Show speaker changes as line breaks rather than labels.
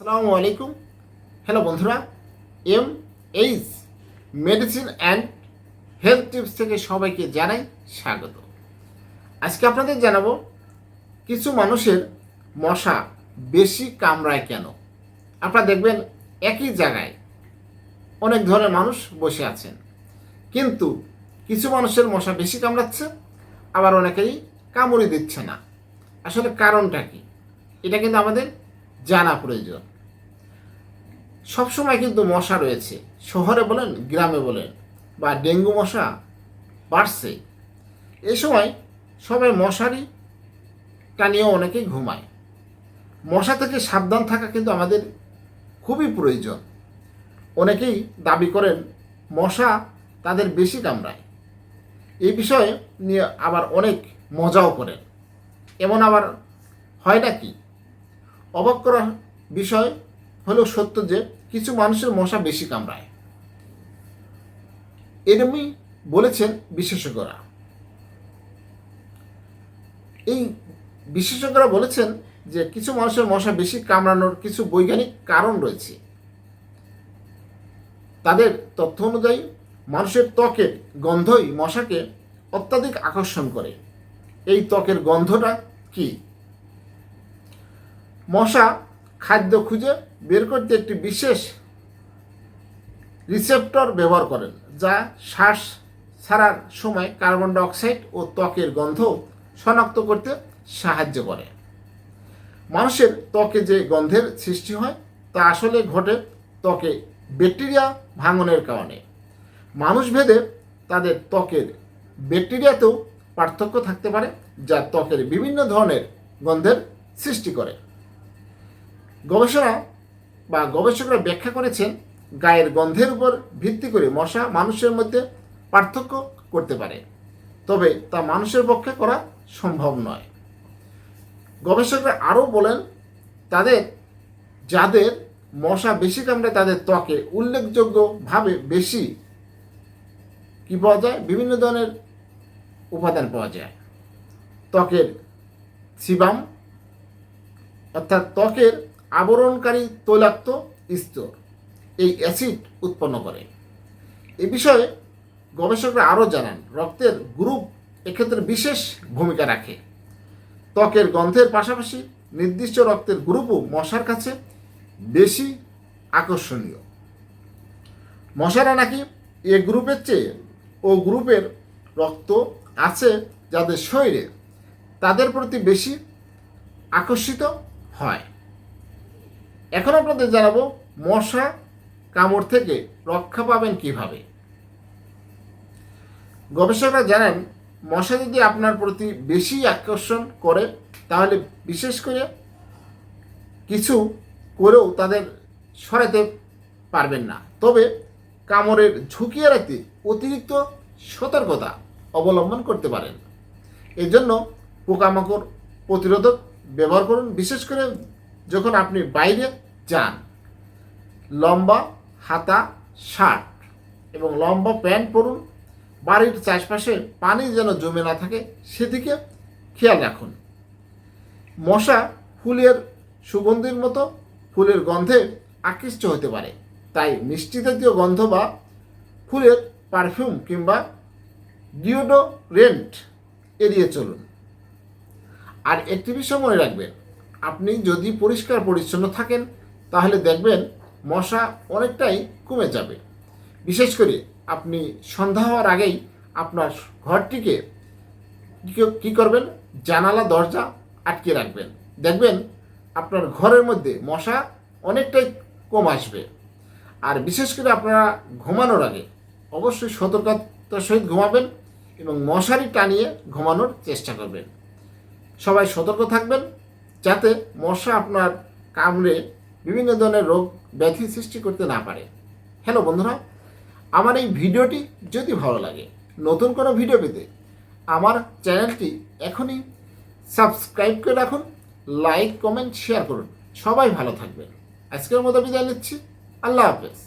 আসসালামু আলাইকুম। হ্যালো বন্ধুরা। M H medicine and health tips থেকে সবাইকে জানাই স্বাগত। আজকে আপনাদের জানাব, কিছু মানুষের মশা বেশি কামড়ায় কেন? আপনারা দেখবেন একই জায়গায় অনেক ধরনের মানুষ বসে আছেন। কিন্তু কিছু মানুষের মশা বেশি কামড়াচ্ছে, আবার অনেকেই কামড়ি দিচ্ছে না। আসলে কারণটা কি? এটা কিন্তু আমাদের জানা প্রয়োজন। সবসময় কিন্তু মশা রয়েছে। শহরে বলেন, গ্রামে বলেন, বা ডেঙ্গু মশা বাড়ছে। এ সময় সবাই মশারি টানিয়েও অনেকেই ঘুমায়। মশা থেকে সাবধান থাকা কিন্তু আমাদের খুবই প্রয়োজন। অনেকেই দাবি করেন, মশা তাদের বেশি কামড়ায়। এই বিষয়ে নিয়ে আবার অনেক মজাও করেন। এমন আবার হয় নাকি? অবাক করার বিষয় হলো সত্য যে কিছু মানুষের মশা বেশি কামড়ায়। এরমই বলেছেন বিশেষজ্ঞরা। এই বিশেষজ্ঞরা বলেছেন যে কিছু মানুষের মশা বেশি কামড়ানোর কিছু বৈজ্ঞানিক কারণ রয়েছে। তাদের তথ্য অনুযায়ী মানুষের ত্বকের গন্ধই মশাকে অত্যাধিক আকর্ষণ করে। এই ত্বকের গন্ধটা কি? মশা খাদ্য খুঁজে বের করতে একটি বিশেষ রিসেপ্টর ব্যবহার করেন, যা শ্বাস ছাড়ার সময় কার্বন ডাইঅক্সাইড ও ত্বকের গন্ধ শনাক্ত করতে সাহায্য করে। মানুষের ত্বকে যে গন্ধের সৃষ্টি হয়, তা আসলে ঘটে ত্বকে ব্যাকটেরিয়া ভাঙনের কারণে। মানুষ ভেদে তাদের ত্বকের ব্যাকটেরিয়াতেও পার্থক্য থাকতে পারে, যা ত্বকের বিভিন্ন ধরনের গন্ধের সৃষ্টি করে। গবেষণা বা গবেষকরা ব্যাখ্যা করেছেন গায়ের গন্ধের উপর ভিত্তি করে মশা মানুষের মধ্যে পার্থক্য করতে পারে। তবে তা মানুষের পক্ষে করা সম্ভব নয়। গবেষকরা আরও বলেন, তাদের, যাদের মশা বেশি কামড়ে তাদের ত্বকে উল্লেখযোগ্যভাবে বেশি কি পাওয়া যায়? বিভিন্ন ধরনের উপাদান পাওয়া যায়। ত্বকের সিবাম, অর্থাৎ ত্বকের আবরণকারী তৈলাক্ত স্তর এই অ্যাসিড উৎপন্ন করে। এ বিষয়ে গবেষকরা আরও জানান, রক্তের গ্রুপ এক্ষেত্রে বিশেষ ভূমিকা রাখে। ত্বকের গন্ধের পাশাপাশি নির্দিষ্ট রক্তের গ্রুপও মশার কাছে বেশি আকর্ষণীয়। মশারা নাকি এ গ্রুপের চেয়ে ও গ্রুপের রক্ত আছে যাদের শরীরে, তাদের প্রতি বেশি আকর্ষিত হয়। এখন আপনাদের জানাব, মশা কামড় থেকে রক্ষা পাবেন কীভাবে? গবেষকরা জানান, মশা যদি আপনার প্রতি বেশি আকর্ষণ করে, তাহলে বিশেষ করে কিছু করেও তাদের সরাতে পারবেন না। তবে কামড়ের ঝুঁকি এড়াতে অতিরিক্ত সতর্কতা অবলম্বন করতে পারেন। এর জন্য পোকামাকড় প্রতিরোধক ব্যবহার করুন, বিশেষ করে যখন আপনি বাইরে যান, লম্বা হাতা, শার্ট এবং লম্বা প্যান্ট পরুন, বাড়ির চারপাশে পানি যেন জমে না থাকে, সেদিকে খেয়াল রাখুন। মশা ফুলের সুগন্ধির মতো ফুলের গন্ধে আকৃষ্ট হতে পারে। তাই মিষ্টি জাতীয় গন্ধ বা ফুলের পারফিউম কিংবা ডিওডোরেন্ট এড়িয়ে চলুন। আর একটি বিষয় মনে রাখবেন আপনি যদি পরিষ্কার পরিচ্ছন্ন থাকেন, তাহলে দেখবেন মশা অনেকটাই কমে যাবে। বিশেষ করে আপনি সন্ধ্যা হওয়ার আগেই আপনার ঘরটিকে কি- করবেন? জানালা, দরজা আটকে রাখবেন। দেখবেন আপনার ঘরের মধ্যে মশা অনেকটাই কম আসবে। আর বিশেষ করে আপনারা ঘুমানোর আগে অবশ্যই সতর্কতার সহিত ঘুমাবেন এবং মশারি টানিয়ে ঘুমানোর চেষ্টা করবেন। সবাই সতর্ক থাকবেন। যাতে মশা আপনার কামড়ে বিভিন্ন ধরনের রোগ ব্যাধি সৃষ্টি করতে না পারে। হ্যালো বন্ধুরা, আমার এই ভিডিওটি যদি ভালো লাগে, নতুন কোনো ভিডিও পেতে আমার চ্যানেলটি এখনই সাবস্ক্রাইব করে রাখুন, লাইক, কমেন্ট শেয়ার করুন। সবাই ভালো থাকবেন। আজকের মতো বিদায় নিচ্ছি। আল্লাহ হাফেজ।